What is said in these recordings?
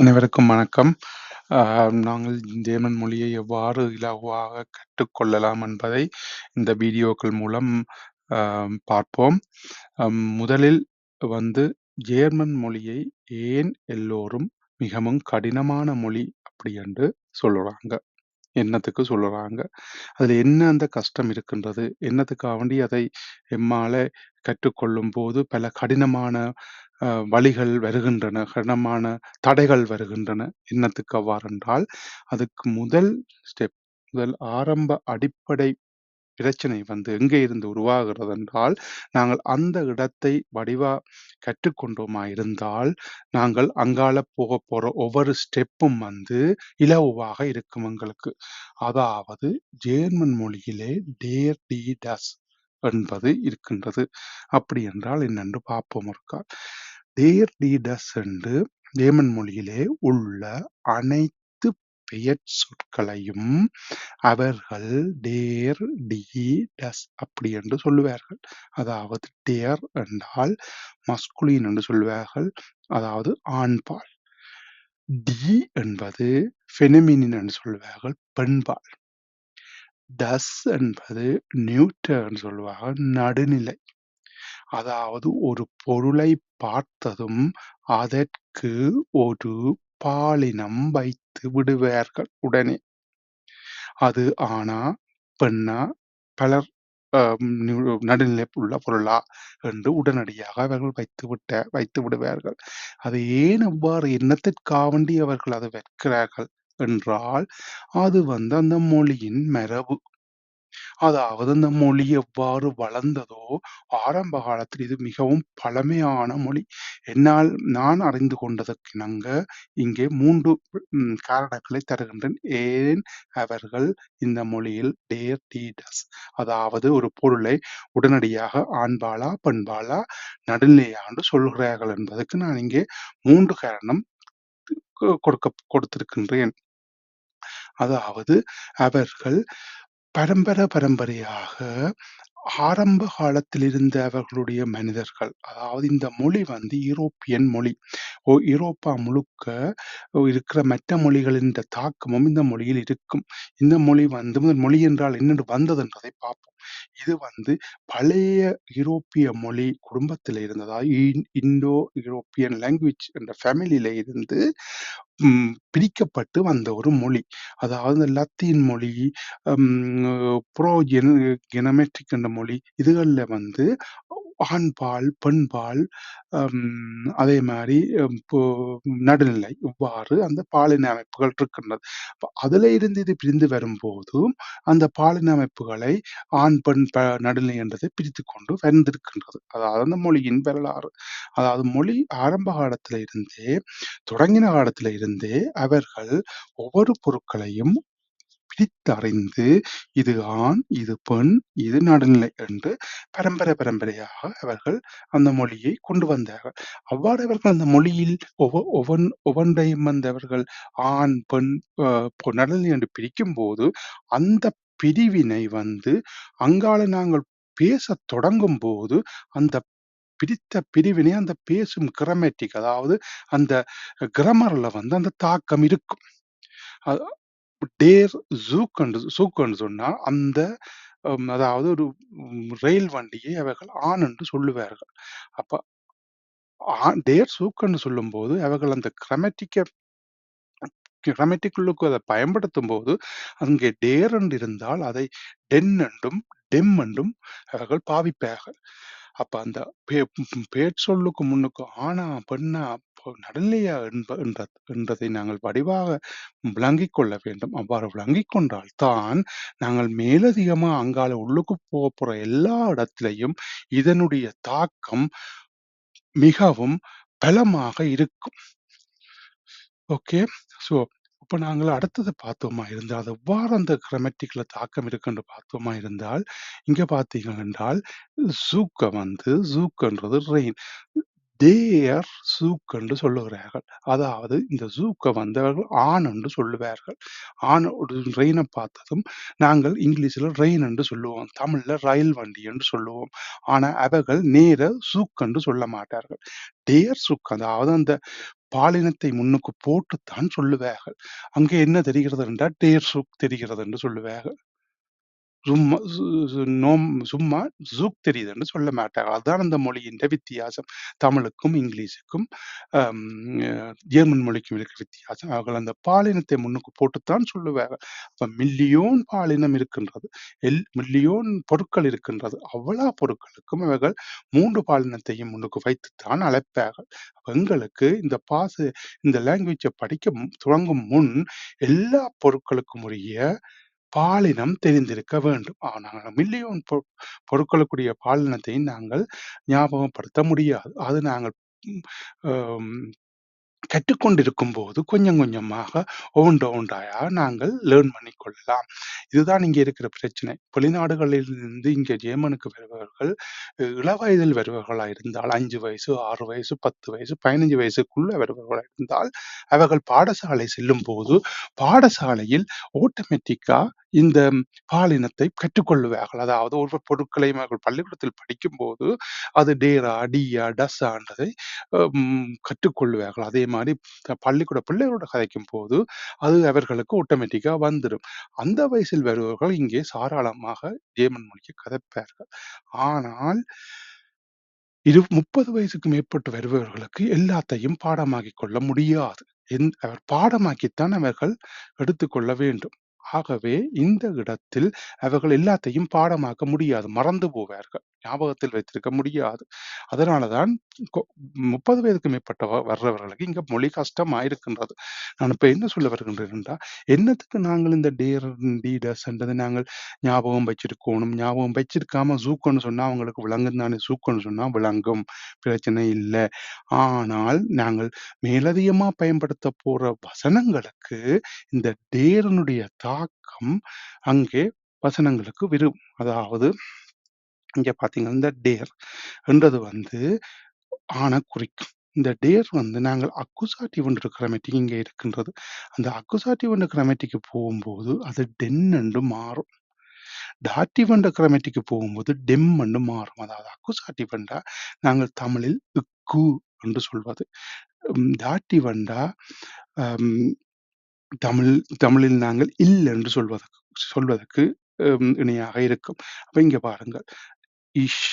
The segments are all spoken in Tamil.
அனைவருக்கும் வணக்கம். ஆஹ் நாங்கள் ஜேர்மன் மொழியை எவ்வாறு இலகுவாக கற்றுக்கொள்ளலாம் என்பதை இந்த வீடியோக்கள் மூலம் ஆஹ் பார்ப்போம். முதலில் வந்து ஜேர்மன் மொழியை ஏன் எல்லோரும் மிகவும் கடினமான மொழி அப்படி என்று சொல்லுறாங்க? என்னத்துக்கு சொல்லுறாங்க? அதுல என்ன அந்த கஷ்டம் இருக்கின்றது? என்னத்துக்காக வேண்டி அதை எம்மால கற்றுக்கொள்ளும்போது பல கடினமான வழிகள் வருகின்றன, கடினமான தடைகள் வருகின்றன. என்னத்துக்கு அவ்வாறென்றால், அதுக்கு முதல் ஸ்டெப் முதல் ஆரம்ப அடிப்படை பிரச்சனை வந்து எங்கே இருந்து உருவாகிறது என்றால், நாங்கள் அந்த இடத்தை வடிவா கற்றுக்கொண்டோமா இருந்தால், நாங்கள் அங்கால போக போற ஒவ்வொரு ஸ்டெப்பும் வந்து இலவுவாக இருக்கும் எங்களுக்கு. அதாவது ஜேர்மன் மொழியிலே டேர், டி, டஸ் என்பது இருக்கின்றது. அப்படி என்றால் என்னென்று பார்ப்போம் இருக்கா டேர், டி, டஸ் என்று ஏமன் மொழியிலே உள்ள அனைத்து பெயர் சொற்களையும் அவர்கள் டேர், டி, டஸ் அப்படி என்று சொல்லுவார்கள். அதாவது டேர் என்றால் மஸ்குலின் என்று சொல்லுவார்கள். அதாவது ஆண்பால். டி என்பது ஃபெனமினின் என்று சொல்லுவார்கள். பெண்பால். டஸ் என்பது நியூட்டர் என்று சொல்லுவார்கள். நடுநிலை. அதாவது ஒரு பொருளை பார்த்ததும் அதற்கு ஒரு பாலினம் வைத்து விடுவார்கள் உடனே. அது ஆணா? பெண்ணா? பலர் நடுநிலை உள்ள பொருளா? என்று உடனடியாக அவர்கள் வைத்து விட்ட வைத்து விடுவார்கள். அது ஏன் அவ்வாறு என்னத்திற்காக வேண்டி அவர்கள் அதை வைக்கிறார்கள் என்றால், அது வந்து அந்த மொழியின் மரபு. அதாவது அந்த மொழி எவ்வாறு வளர்ந்ததோ, ஆரம்ப காலத்தில் இது மிகவும் பழமையான மொழி. என்னால் நான் அறிந்து கொண்டதற்கிணங்க இங்கே 3 ம் காரணங்களை தருகின்றேன். ஏன் அவர்கள் இந்த மொழியில் டேர், டீடஸ்" அதாவது ஒரு பொருளை உடனடியாக ஆண்பாலா? பெண்பாலா? நடுநிலையா என்று சொல்கிறார்கள் என்பதற்கு நான் இங்கே 3 காரணம் கொடுக்க கொடுத்திருக்கின்றேன். அதாவது அவர்கள் பரம்பர பரம்பரையாக ஆரம்ப காலத்தில் இருந்த அவர்களுடைய மனிதர்கள், அதாவது இந்த மொழி வந்து யூரோப்பியன் மொழி. ஓ ஈரோப்பா முழுக்க இருக்கிற மற்ற மொழிகளின் தாக்கமும் இந்த மொழியில் இருக்கும். இந்த மொழி வந்து முதல் மொழி என்றால் என்னென்று வந்தது என்பதை பார்ப்போம். இது வந்து பழைய யூரோப்பிய மொழி குடும்பத்தில் இருந்ததா இந்தோ யூரோப்பியன் லாங்குவேஜ் என்ற ஃபேமிலியில இருந்து பிரிக்கப்பட்டு வந்த ஒரு மொழி. அதாவது லத்தீன் மொழி, ம் ப்ரோ ஜென ஜெனமெட்ரிக் என்ற மொழி இதுகளில் வந்து ஆண்பால், பெண்பால் அதே மாதிரி நடுநிலை இவ்வாறு அந்த பாலின அமைப்புகள் இருக்கின்றது. அதுல இருந்து இது பிரிந்து வரும்போதும் அந்த பாலின அமைப்புகளை ஆண், பெண், ப நடுநிலை என்றதை பிரித்து கொண்டு வந்திருக்கின்றது. அதாவது அந்த மொழியின் வரலாறு. அதாவது மொழி ஆரம்ப காலத்தில இருந்தே தொடங்கின காலத்தில இருந்தே அவர்கள் ஒவ்வொரு பொருட்களையும் பிரித்தறிந்து, இது ஆண், இது பெண், இது நடுநிலை என்று பரம்பரை பரம்பரையாக அவர்கள் அந்த மொழியை கொண்டு வந்தார்கள். அவ்வாறு அவர்கள் அந்த மொழியில் ஒவ்வொ ஒவ்வொன் ஒவ்வொன்றையும் வந்தவர்கள் ஆண், பெண், நடுநிலை என்று பிரிக்கும்போது, அந்த பிரிவினை வந்து அங்கால நாங்கள் பேசத் தொடங்கும்போது, அந்த பிரித்த பிரிவினை அந்த பேசும் கிரமேட்டிக் அதாவது அந்த கிரமர்ல வந்து அந்த தாக்கம் இருக்கும். டேர், ஜூக் என்று சூக் என்று சொன்னால் அந்த அதாவது ஒரு ம் ரயில் வண்டியை அவர்கள் ஆன் என்று சொல்லுவார்கள். அப்ப ஆ டேர் சூக்கன்னு என்று சொல்லும்போது அவர்கள் அந்த கிராமேட்டிக்க அதை அத பயன்படுத்தும்போது, அங்கே டேர் என்று இருந்தால் அதை டென் என்றும், டெம் என்றும் அவர்கள் பாவிப்பார்கள். அப்ப அந்த பெ பெயர் சொல்லுக்கு முன்னுக்கு ஆணா? பெண்ணா? பொ நடுநிலையா? என்ப என்ற என்றதை நாங்கள் வடிவாக விளங்கிக் கொள்ள வேண்டும். அவ்வாறு விளங்கிக் கொண்டால் தான், நாங்கள் மேலதிகமா அங்கால உள்ளுக்கு போற எல்லா இடத்திலையும் இதனுடைய தாக்கம் மிகவும் பலமாக இருக்கும். ஓகே. ஸோ, இப்ப நாங்கள் அடுத்தது பார்த்தோமா இருந்தால், அது எவ்வாறு அந்த கிரமெட்டிக்ல தாக்கம் இருக்குன்னு பார்த்தோமா இருந்தால், இங்க பார்த்தீங்க என்றால், ஜூக்க வந்து ஜூக்ன்றது ரெயின். தேர் சூக் என்று சொல்லுகிறார்கள். அதாவது இந்த சூக்கை வந்தவர்கள் ஆண் என்று சொல்லுவார்கள். ஆண் ரெயினை பார்த்ததும் நாங்கள் இங்கிலீஷில் ரெயின் என்று சொல்லுவோம். தமிழில் ரயில் வண்டி என்று சொல்லுவோம். ஆனால் அவர்கள் நேர சூக் என்று சொல்ல மாட்டார்கள். டேர் சூக் அதாவது அந்த பாலினத்தை முன்னுக்கு போட்டுத்தான் சொல்லுவார்கள் அங்கே என்ன தெரிகிறது என்றால் டேர் சுக் தெரிகிறது என்று சொல்லுவார்கள் சும்மா சு சு நோம் சும்மா ஜூக் தெரியுதுன்னு சொல்ல மாட்டார்கள் அதுதான் அந்த மொழியின் வித்தியாசம். தமிழுக்கும், இங்கிலீஷுக்கும், அம் அ ஜெர்மன் மொழிக்கும் இருக்கிற வித்தியாசம். அவர்கள் அந்த பாலினத்தை முன்னுக்கு போட்டுத்தான் சொல்லுவாங்க. அப்ப மில்லியோன் பாலினம் இருக்கின்றது. எல் மில்லியோன் பொருட்கள் இருக்கின்றது. அவ்வளா பொருட்களுக்கும் அவர்கள் 3 பாலினத்தையும் முன்னுக்கு வைத்துத்தான் அழைப்பார்கள். அப்ப எங்களுக்கு இந்த பாச இந்த லாங்குவேஜை படிக்க ம் துவங்கும் முன் எல்லா பொருட்களுக்கும் உரிய பாலினம் தெரிந்திருக்க வேண்டும். ஆனால் மில்லியோன் பொ பொருட்களுக்குரிய பாலினத்தை நாங்கள் ஞாபகப்படுத்த முடியாது. அது நாங்கள் கற்றுக்கொண்டிருக்கும் போது கொஞ்சம் கொஞ்சமாக ஒவ்வொன்று ஒவ்வொன்றாயா நாங்கள் லேர்ன் பண்ணி கொள்ளலாம். இதுதான் இங்கே இருக்கிற பிரச்சனை. வெளிநாடுகளிலிருந்து இங்கே ஜெர்மனுக்கு வருபவர்கள் அ இளவயதில் வருபவர்களாக இருந்தால் அஞ்சு வயசு, ஆறு வயசு, 10 வயசு, 15 வயசுக்குள்ள வருபவர்களாக இருந்தால், அவர்கள் பாடசாலை செல்லும்போது, பாடசாலையில் ஆட்டோமேட்டிக்கா இந்த பாலினத்தை கற்றுக்கொள்ளுவார்கள். அதாவது ஒவ்வொரு பொருட்களையும் அவர்கள் பள்ளிக்கூடத்தில் படிக்கும்போது, அது டேரா, டியா டஸ்ஸான்றதை ம் கற்றுக்கொள்ளுவார்கள். அதே மாதிரி பள்ளிக்கூட பிள்ளைகளோட கதைக்கும் போது அது அவர்களுக்கு ஆட்டோமேட்டிக்காக வந்துடும் அந்த வயசில் வருபவர்கள் இங்கே சாராளமாக ஜேமன் மொழியை கதைப்பார்கள். ஆனால் இரு 30 வயசுக்கு மேற்பட்டு வருபவர்களுக்கு எல்லாத்தையும் பாடமாக்கிக் கொள்ள முடியாது. அவர் பாடமாக்கித்தான் அவர்கள் எடுத்துக்கொள்ள வேண்டும். ஆகவே இந்த இடத்தில் அவர்கள் எல்லாத்தையும் பாடமாக்க முடியாது. மறந்து போவார்கள். ஞாபகத்தில் வைத்திருக்க முடியாது. அதனாலதான் முப்பது வயதுக்கு மேற்பட்ட வர்றவர்களுக்கு இங்க மொழி கஷ்டமா இருக்கின்றது. நான் இப்ப என்ன சொல்ல வருகின்றேன் என்னத்துக்கு நாங்கள் இந்த டேர், டீடர்ஸ்ன்றது நாங்கள் ஞாபகம் வச்சிருக்கணும் ஞாபகம் வச்சிருக்காம சூக்கன்னு சொன்னா அவங்களுக்கு விளங்கும் தானே! சூக்கன்னு சொன்னா விளங்கும். பிரச்சனை இல்ல. ஆனால் நாங்கள் மேலதிகமா பயன்படுத்த போற வசனங்களுக்கு இந்த டேரினுடைய தாக்கம் அங்கே வசனங்களுக்கு விரும். அதாவது இங்க பார்த்தீங்கன்னா, இந்த டேர் என்றது வந்து ஆணை குறிக்கும். இந்த டேர் வந்து நாங்கள் அக்குசாட்டிவ் என்ற கிராமேட்டிக் இங்கே இருக்கின்றது. அந்த அக்குசாட்டிவ் என்ற கிராமேட்டிக்கு போகும்போது, அது டென் என்று மாறும். டாட்டிவ் என்ற கிரமேட்டிக்கு போகும்போது டெம் என்று மாறும். அதாவது அக்குசாட்டிவ் என்றா நாங்கள் தமிழில் இக்கு என்று சொல்வது. ம் டாட்டிவ் என்றா தமிழ் தமிழில் நாங்கள் இல் என்று சொல்வதற்கு சொல்வதற்கு இணையாக இருக்கும். அப்ப இங்க பாருங்கள். இஷ்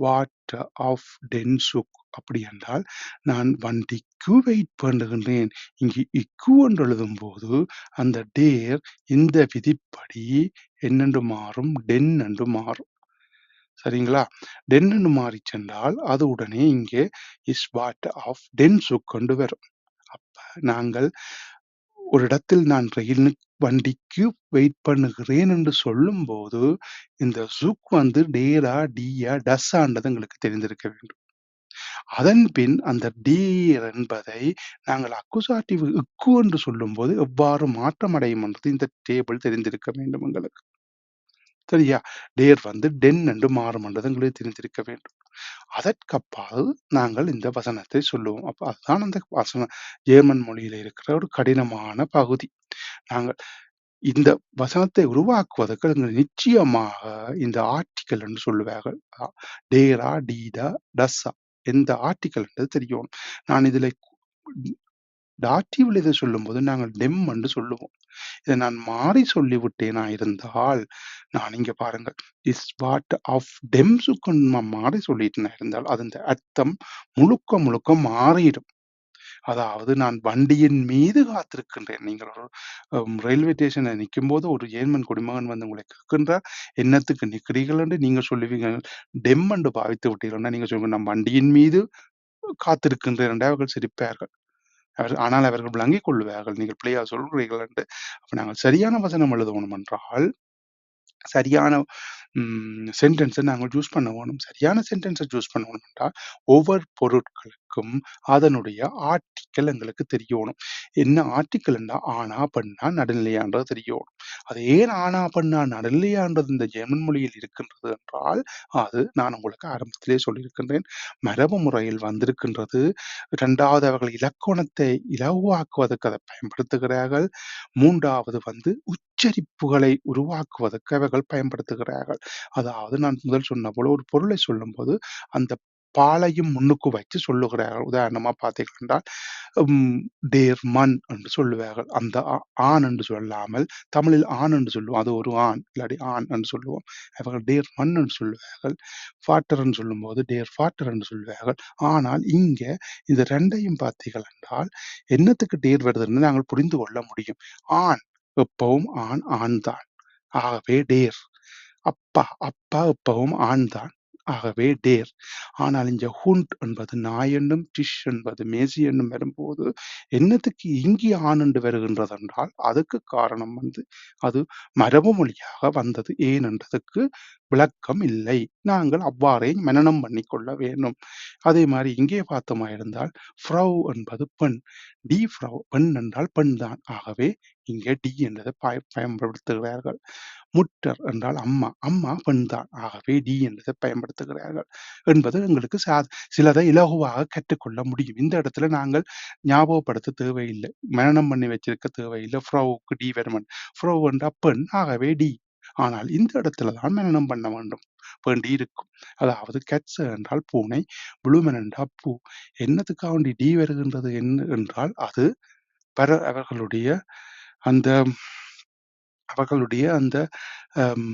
வாட் ஆஃப் டென் சுக் அப்படி என்றால், நான் வண்டிக்கு வெயிட் பண்ணுகின்றேன். இங்கு இக்கு என்று எழுதும்போது, அந்த டேர் இந்த விதிப்படி என்னென்று மாறும்? டென் என்று மாறும். சரிங்களா? டென் என்று மாறி சென்றால், அது உடனே இங்கே இஸ் வாட் ஆஃப் டென் சுக் கொண்டு வரும். அப்ப நாங்கள் ஒரு இடத்தில் நான் ரயில் வண்டிக்கு வெயிட் பண்ணுகிறேன் என்று சொல்லும்போது, இந்த சுக் வந்து டேரா, டீயா, டஸ்ஸான்றது எங்களுக்கு தெரிந்திருக்க வேண்டும். அதன் பின் அந்த டீர் என்பதை நாங்கள் அக்குசாட்டிவ் இக்கு என்று சொல்லும்போது எவ்வாறு மாற்றம் அடையும் என்றது இந்த டேபிள் தெரிந்திருக்க வேண்டும் எங்களுக்கு. சரியா? டேர் வந்து டென் என்று மாறும் என்றது எங்களுக்கு தெரிந்திருக்க வேண்டும். அதற்கப்பால் நாங்கள் இந்த வசனத்தை சொல்லுவோம். அப்போ அதுதான் அந்த வசனம் ஜேர்மன் மொழியில் இருக்கிற ஒரு கடினமான பகுதி. நாங்கள் இந்த வசனத்தை உருவாக்குவதற்கு நீங்கள் நிச்சயமாக இந்த ஆர்டிக்கல் என்று சொல்லுவார்கள். டேரா, டீடா, டஸ்ஸா எந்த ஆர்டிக்கல் என்றது தெரியும் நான் இதில் டாட்டிவ்ல இதை சொல்லும்போது நாங்கள் டெம் என்று சொல்லுவோம். இதை நான் மாறி சொல்லிவிட்டேனா இருந்தால், நான் இங்க பாருங்க இஸ் வாட் ஆஃப் டெம் நான் மாறி சொல்லிட்டேனா இருந்தால், அதன் அர்த்தம் முழுக்க முழுக்க மாறிடும். அதாவது நான் வண்டியின் மீது காத்திருக்கின்றேன். நீங்கள் ஒரு ரயில்வே ரயில்வே ஸ்டேஷன்ல நிக்கும்போது ஒரு ஜேர்மன் குடிமகன் வந்து உங்களை கேட்கின்றார், "என்னத்துக்கு நிற்கிறீர்கள்?" என்று நீங்க சொல்லுவீங்க. டெம் என்று பாவித்து விட்டீர்கள்னா, நீங்க சொல்லுங்க, "நான் வண்டியின் மீது காத்திருக்கின்றேன்" என்று அவர்கள் சிரிப்பார்கள். அவர் ஆனால் அவர்கள் விளங்கிக் கொள்வார்கள் நீங்கள் பிள்ளையா சொல்கிறீர்கள் என்று. அப்ப நாங்கள் சரியான வசனம் எழுதணும் என்றால், சரியான சென்டென்ஸை சென்டென்ஸ நாங்கள் சூஸ் பண்ண வேணும். சரியான சென்டென்ஸை சூஸ் பண்ணணும் என்றால், ஒவ்வொரு இருக்கும் அதனுடைய ஆர்டிக்கல் எங்களுக்கு தெரியணும். என்ன ஆர்டிக்கல்னா ஆனா பண்ணா நடுநிலையான்றது தெரியணும். அது ஏன் ஆனா பண்ணா நடுநிலையான்றது இந்த ஜெர்மன் மொழியில் இருக்கின்றது என்றால், அது நான் உங்களுக்கு ஆரம்பத்திலே சொல்லியிருக்கின்றேன். மரபு முறையில் வந்திருக்கின்றது. இரண்டாவது அவர்கள் இலக்கணத்தை இலவாக்குவதற்கு அதை பயன்படுத்துகிறார்கள். மூன்றாவது வந்து உச்சரிப்புகளை உருவாக்குவதற்கு அவர்கள் பயன்படுத்துகிறார்கள். அதாவது நான் முதல் சொன்ன போல ஒரு பொருளை சொல்லும்போது, அந்த பாலையும் முன்னுக்கு வச்சு சொல்லுகிறார்கள். உதாரணமா பார்த்தீர்கள் என்றால் தேர் மண் என்று சொல்லுவார்கள். அந்த ஆ- ஆண் என்று சொல்லாமல் தமிழில் ஆண் என்று சொல்லுவோம். அது ஒரு ஆண் இல்லாடி ஆண் என்று சொல்லுவோம். அவர்கள் டேர் மண் என்று சொல்லுவார்கள். ஃபாட்டர் என்று சொல்லும்போது டேர் ஃபாட்டர் என்று சொல்லுவார்கள். ஆனால் இங்க இந்த ரெண்டையும் பார்த்தீர்கள் என்றால் என்னத்துக்கு டேர் வருதுன்னு நாங்கள் புரிந்து கொள்ள முடியும். ஆண் எப்பவும் ஆண் ஆண் தான் ஆகவே டேர் அப்பா அப்பா எப்பவும் ஆண் தான் ஆகவே டேர். ஆனால் இங்க ஹுண்ட் என்பது நாய் என்னும் டிஷ் என்பது மேசி என்னும் வரும்போது என்னத்துக்கு இங்கே ஆனண்டு வருகின்றது என்றால் அதுக்கு காரணம் வந்து அது மரபு மொழியாக வந்தது. ஏன் என்றதுக்கு விளக்கம் இல்லை. நாங்கள் அவ்வாறே மனனம் பண்ணிக்கொள்ள வேண்டும். அதே மாதிரி இங்கே பார்த்தோமா இருந்தால் ஃப்ரவ் என்பது பெண். டி ஃப்ரவ் பெண் என்றால் பெண் தான் ஆகவே இங்கே டி என்றதை பய பயன்படுத்துகிறார்கள். முட்டர் என்றால் அம்மா. அம்மா பெண் தான். ஆகவே டி என்றதை பயன்படுத்துகிறார்கள் என்பது எங்களுக்கு சா சிலதை இலகுவாக கற்றுக்கொள்ள முடியும். இந்த இடத்துல நாங்கள் ஞாபகப்படுத்த தேவையில்லை. மனனம் பண்ணி வச்சிருக்க தேவையில்லை. ஃப்ரோவுக்கு டி வருமன் ஃப்ரோ என்றா பெண் ஆகவே டி. ஆனால் இந்த இடத்துல தான் மனனம் பண்ண வேண்டும். வேண்டி இருக்கும். அதாவது கட்ஸ் என்றால் பூனை புளுமன் என்றால் பூ. என்னத்துக்காக வேண்டி டி வருகின்றது என்ன என்றால் அது பர அவர்களுடைய அந்த அவர்களுடைய அந்த அம்,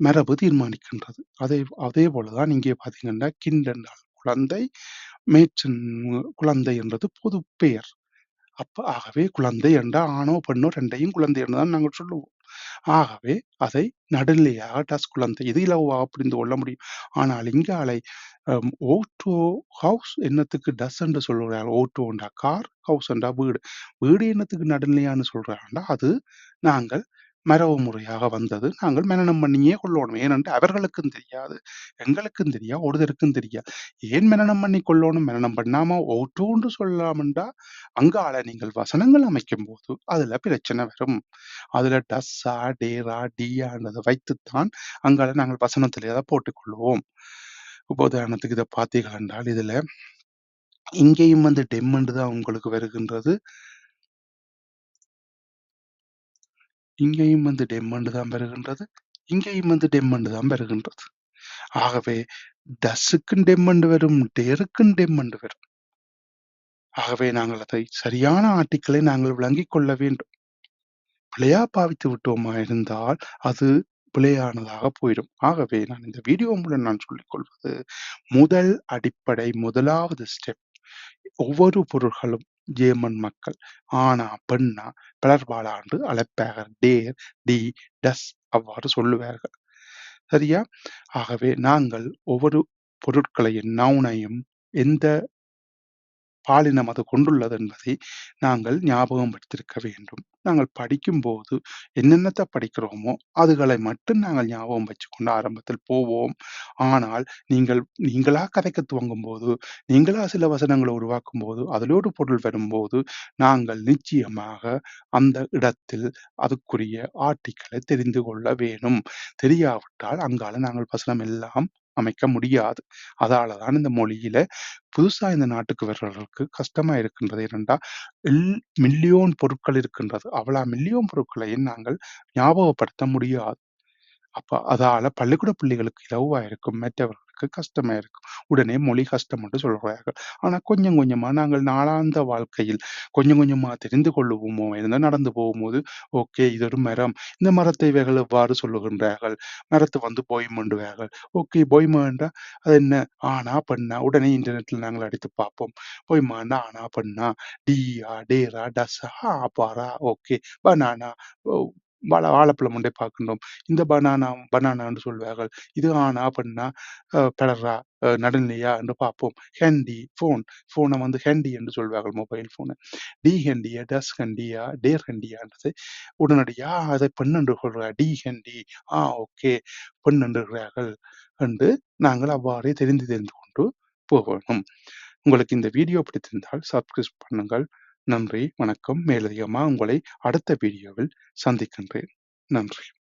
மரபு தீர்மானிக்கின்றது. அதே அதே போலதான் இங்கே பார்த்தீங்கன்னா கிண்ட் என்றால் குழந்தை மேச்சன் குழந்தை என்றது பொது பெயர். அப்ப ஆகவே குழந்தை என்றால் ஆணோ பெண்ணோ ரெண்டையும் குழந்தை என்று தான் நாங்கள் சொல்லுவோம். ஆகவே அதை நடுநிலையாக டஸ் குழந்தை இது இலவாக புரிந்து கொள்ள முடியும்? ஆனால் இங்காலை ஓட்டோ ஹவுஸ் என்னத்துக்கு டஸ் என்று சொல்கிறார் ஓட்டோண்டா கார் ஹவுஸ் என்றா வீடு. வீடு என்னத்துக்கு நடுநிலையான்னு சொல்றாங்கன்னா அது நாங்கள் மரபு முறையாக வந்தது. நாங்கள் மனனம் பண்ணியே கொள்ளணும். ஏனென்று அவர்களுக்கும் தெரியாது எங்களுக்கும் தெரியா ஒருதருக்கும் தெரியாது. ஏன் மனனம் பண்ணி கொள்ளணும்? மனனம் பண்ணாம ஓட்டோன்று சொல்லலாம்டா அங்கால நீங்கள் வசனங்கள் அமைக்கும் போது அதுல பிரச்சனை வரும். அதுல டஸ்ஸா டேரா டியான்றதை வைத்துத்தான் அங்கால நாங்கள் வசனத்திலே அதை போட்டுக்கொள்வோம் இப்போ உதாரணத்துக்கு இதை பார்த்தீர்கள் என்றால் இதுல இங்கேயும் வந்து டெம்மென்று தான் உங்களுக்கு வருகின்றது. இங்கேயும் வந்து டெம்மண்டு தான் பெறுகின்றது இங்கேயும் வந்து டெம்மண்டு தான் பெறுகின்றது. ஆகவே டஸ்ஸுக்கும் டெம்மண்டு வரும் டேருக்கும் டெம்மண்டு வரும். ஆகவே நாங்கள் அதை சரியான ஆர்டிக்களை நாங்கள் விளங்கிக் கொள்ள வேண்டும். பிழையா பாவித்து விட்டோமா இருந்தால் அது பிழையானதாக போயிடும். ஆகவே நான் இந்த வீடியோ மூலம் நான் சொல்லிக் கொள்வது முதல் அடிப்படை முதலாவது ஸ்டெப் ஒவ்வொரு பொருள்களும் ஜேர்மன் மக்கள். ஆனா பெண்ணா பிளர்பாலாண்டு அழைப்பார்கள். டேர் டி டஸ் அவ்வாறு சொல்லுவார்கள். சரியா? ஆகவே நாங்கள் ஒவ்வொரு பொருட்களையும் நவுனையும் எந்த பாலினம் அது கொண்டுள்ளது என்பதை நாங்கள் ஞாபகம் வைத்திருக்க வேண்டும். நாங்கள் படிக்கும்போது என்னென்னத்தை படிக்கிறோமோ அதுகளை மட்டும் நாங்கள் ஞாபகம் வச்சுக்கொண்டு ஆரம்பத்தில் போவோம். ஆனால் நீங்கள் நீங்களா கதைக்க துவங்கும் போது நீங்களா சில வசனங்களை உருவாக்கும் போது அதிலோடு பொருள் வரும்போது நாங்கள் நிச்சயமாக அந்த இடத்தில் அதுக்குரிய ஆர்டிக்களை தெரிந்து கொள்ள வேணும் தெரியாவிட்டால் அங்கால நாங்கள் வசனம் எல்லாம் அமைக்க முடியாது. அதால தான் இந்த மொழியில புதுசா இந்த நாட்டுக்கு வர்றவர்களுக்கு கஷ்டமா இருக்கின்றது இரண்டா மில்லியோன் பொருட்கள் இருக்கின்றது. அவ்வளவு மில்லியோன் பொருட்களையும் நாங்கள் ஞாபகப்படுத்த முடியாது. அப்ப அதால பள்ளிக்கூட பிள்ளைகளுக்கு இலவா இருக்கும். மற்றவர்களுக்கு கஷ்டமா இருக்கும் உடனே மொழி கஷ்டம் என்று சொல்கிறார்கள் ஆனா கொஞ்சம் கொஞ்சமா நாங்கள் நாளாந்த வாழ்க்கையில் கொஞ்சம் கொஞ்சமா தெரிந்து கொள்ளுவோமோ இருந்தால் நடந்து போகும்போது ஓகே இது ஒரு மரம். இந்த மரத்தை இவைகள் எவ்வாறு சொல்லுகின்றார்கள்? மரத்தை வந்து பொய்மண்டுவார்கள் ஓகே பொய்மண்டா அது என்ன? ஆனா பண்ணா? உடனே இன்டர்நெட்ல நாங்கள் அடித்து பார்ப்போம். பொய்மாண்டா ஆனா பண்ணா? டீயா டேரா? டசா பாரா ஓகே பனானா? வாழ வாழைப்பழம் ஒன்றை பார்க்கின்றோம் இந்த பனானா பனானான்னு சொல்வார்கள். இது ஆனா பண்ணா பெடரா நடுநிலையா என்று பார்ப்போம். ஹேண்டி ஃபோன் ஃபோனை வந்து ஹேண்டி என்று சொல்வார்கள் மொபைல் ஃபோனை டி ஹேண்டியா டஸ் ஹேண்டியா டேர் ஹேண்டியான்றது உடனடியா அதை பெண் என்று சொல்றா டி ஹேண்டி ஆ ஓகே பெண் என்றுகிறார்கள் என்று நாங்கள் அவ்வாறே தெரிந்து தெரிந்து கொண்டு போகணும். உங்களுக்கு இந்த வீடியோ பிடித்திருந்தால் சப்ஸ்கிரைப் பண்ணுங்கள். நன்றி வணக்கம். மேலதிகமாக உங்களை அடுத்த வீடியோவில் சந்திக்கின்றேன். நன்றி.